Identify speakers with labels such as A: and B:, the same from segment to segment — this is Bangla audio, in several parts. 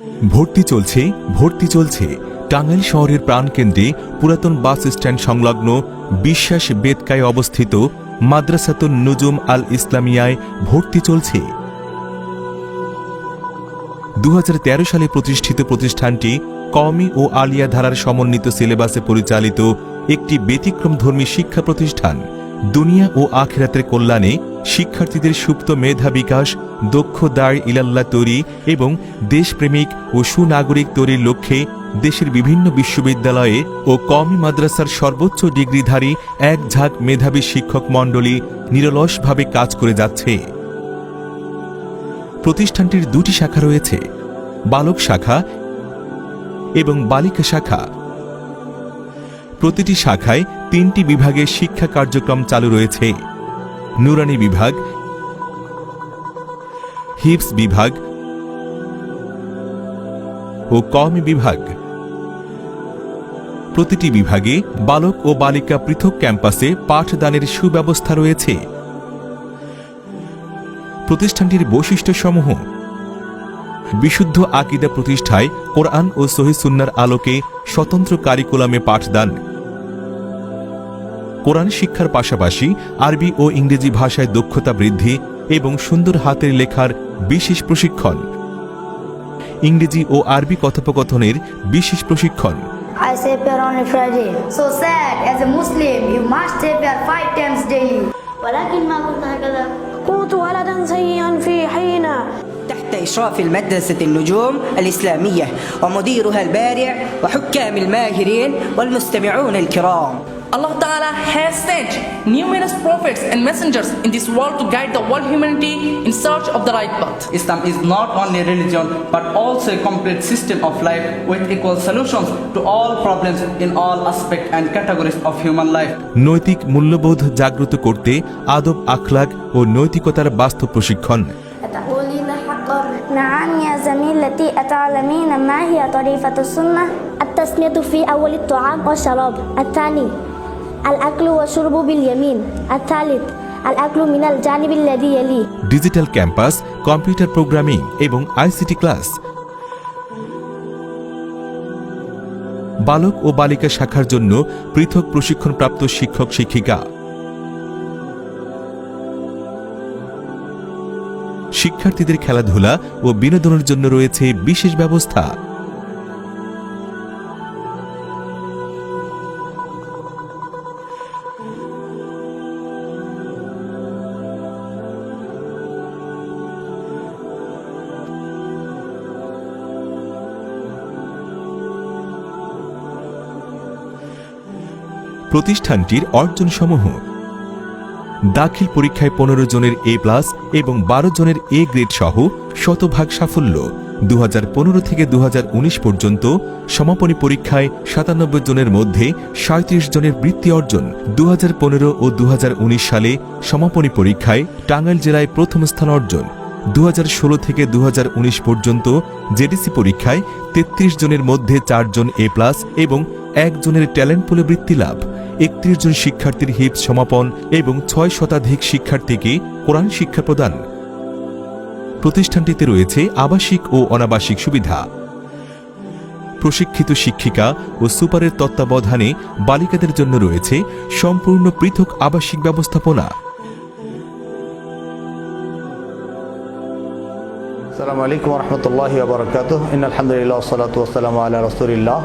A: ভর্তি চলছে ভর্তি চলছে। টাঙ্গাইল শহরের প্রাণকেন্দ্রে পুরাতন বাস স্ট্যান্ড সংলগ্ন বিশ্বাস বেদকায় অবস্থিত মাদ্রাসাতুন নুজুম আল ইসলামিয়ায় ভর্তি চলছে। দু হাজার তেরো সালে প্রতিষ্ঠিত প্রতিষ্ঠানটি কওমি ও আলিয়া ধারার সমন্বিত সিলেবাসে পরিচালিত একটি ব্যতিক্রমধর্মী শিক্ষা প্রতিষ্ঠান। দুনিয়া ও আখেরাতের কল্যাণে শিক্ষার্থীদের সুপ্ত মেধা বিকাশ, দক্ষ দায় ইলাল্লাহ তৈরি এবং দেশপ্রেমিক ও সুনাগরিক তৈরির লক্ষ্যে দেশের বিভিন্ন বিশ্ববিদ্যালয়ে ও কওমি মাদ্রাসার সর্বোচ্চ ডিগ্রিধারী এক ঝাঁক মেধাবী শিক্ষক মণ্ডলী নিরলসভাবে কাজ করে যাচ্ছে। প্রতিষ্ঠানটির দুটি শাখা রয়েছে, বালক শাখা এবং বালিকা শাখা। প্রতিটি শাখায় তিনটি বিভাগে শিক্ষা কার্যক্রম চালু রয়েছে। নুরানি বিভাগ, হিপস বিভাগ ও কওমি বিভাগ। প্রতিটি বিভাগে বালক ও বালিকা পৃথক ক্যাম্পাসে পাঠদানের সুব্যবস্থা রয়েছে। প্রতিষ্ঠানটির বৈশিষ্ট্যসমূহ। বিশুদ্ধ আকিদা প্রতিষ্ঠায় কোরআন ও সহিসুন্নার আলোকে স্বতন্ত্র কারিকুলামে পাঠদান। কোরআন শিক্ষার পাশাপাশি আরবি ও ইংরেজি ভাষায় দক্ষতা বৃদ্ধি এবং সুন্দর হাতের লেখার বিশেষ প্রশিক্ষণ ইংরেজি ও আরবি কথোপকথনের বিশেষ প্রশিক্ষণ
B: I say prayer on a Friday. So sad, as a Muslim, you must say prayer five times daily. ولكن ما كنت هكذا
C: كنت ولدا سيئا في حينا
D: تحت إشراف المدرسة النجوم الإسلامية ومديرها البارع وحكام الماهرين والمستمعون الكرام
E: Allah Ta'ala has sent numerous prophets and messengers in this world to guide the world humanity in search of the right path.
F: Islam is not only a religion but also a complete system of life with equal solutions to all problems in all aspects and categories of human life.
A: নৈতিক মূল্যবোধ জাগ্রত করতে আদব আখলাক ও নৈতিকতার বাস্তব প্রশিক্ষণ
B: أتقولين حقا
C: نعم يا زميلتي أتعلمين ما هي طريفة السنة؟ التسمية في أول الطعام والشراب الثاني الأكل والشرب باليمين الثالث الأكل من الجانب الذي يليه
A: ডিজিটাল ক্যাম্পাস কম্পিউটার প্রোগ্রামিং এবং আইসিটি ক্লাস বালক ও বালিকা শাখার জন্য পৃথক প্রশিক্ষণপ্রাপ্ত শিক্ষক শিক্ষিকা শিক্ষার্থীদের খেলাধুলা ও বিনোদনের জন্য রয়েছে বিশেষ ব্যবস্থা প্রতিষ্ঠানটির অর্জনসমূহ। দাখিল পরীক্ষায় পনেরো জনের এ প্লাস এবং বারো জনের এ গ্রেড সহ শতভাগ সাফল্য। দু হাজার পনেরো থেকে দু হাজার উনিশ পর্যন্ত সমাপনী পরীক্ষায় সাতানব্বই জনের মধ্যে সাঁত্রিশ জনের বৃত্তি অর্জন দু হাজার পনেরো ও দু হাজার উনিশ সালে সমাপনী পরীক্ষায় টাঙ্গাইল জেলায় প্রথম স্থান অর্জন। দু হাজার ষোলো থেকে দু হাজার উনিশ পর্যন্ত জেডিসি পরীক্ষায় ৩৩ জনের মধ্যে চারজন এ প্লাস এবং একজনের ট্যালেন্ট পুলে বৃত্তি লাভ। একত্রিশ জন শিক্ষার্থীর হিপস সমাপন এবং ছয় শতাধিক শিক্ষার্থীকে কোরআন শিক্ষা প্রদান। প্রতিষ্ঠানটিতে রয়েছে আবাসিক ও অনাবাসিক সুবিধা। প্রশিক্ষিত শিক্ষিকা ও সুপারের তত্ত্বাবধানে বালিকাদের জন্য রয়েছে সম্পূর্ণ পৃথক আবাসিক ব্যবস্থাপনা।
G: আসসালামু আলাইকুম রহমতুল্লাহ বরকাত ইন সালাত ওসালাম আল্লাহ রসুলিল্লাহ।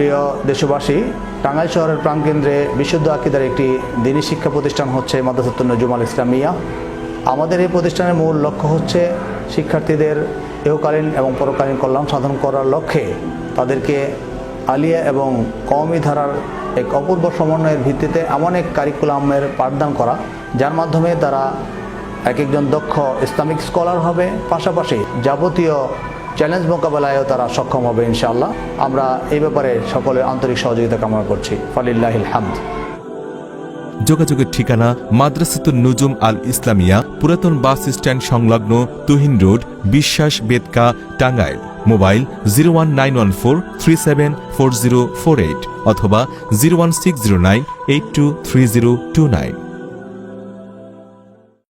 G: প্রিয় দেশবাসী, টাঙ্গাইল শহরের প্রাণকেন্দ্রে বিশুদ্ধ আকিদার একটি দিনী শিক্ষা প্রতিষ্ঠান হচ্ছে মাদ্রাসাতুল নজুমাল ইসলামিয়া। আমাদের এই প্রতিষ্ঠানের মূল লক্ষ্য হচ্ছে শিক্ষার্থীদের এহকালীন এবং পরকালীন কল্যাণ সাধন করার লক্ষ্যে তাদেরকে আলিয়া এবং কওমি ধারার এক অপূর্ব সমন্বয়ের ভিত্তিতে এমন এক কারিকুলামের পাঠদান করা, যার মাধ্যমে তারা এক একজন দক্ষ ইসলামিক স্কলার হবে। পাশাপাশি যাবতীয় চ্যালেঞ্জ মোকাবেলায়ও তারা সক্ষম হবে ইনশাআল্লাহ। আমরা এই ব্যাপারে সকলের আন্তরিক সহযোগিতা কামনা করছি। ফালিল্লাহিল হামদ।
A: যোগাযোগের ঠিকানা মাদ্রাসাতুন নুজুম আল ইসলামিয়া, পুরাতন বাস স্ট্যান্ড সংলগ্ন Tuhin road, Biswas Betka Tangail. Mobile zero one nine one four three seven four zero four eight অথবা zero one six zero nine eight two three zero two nine.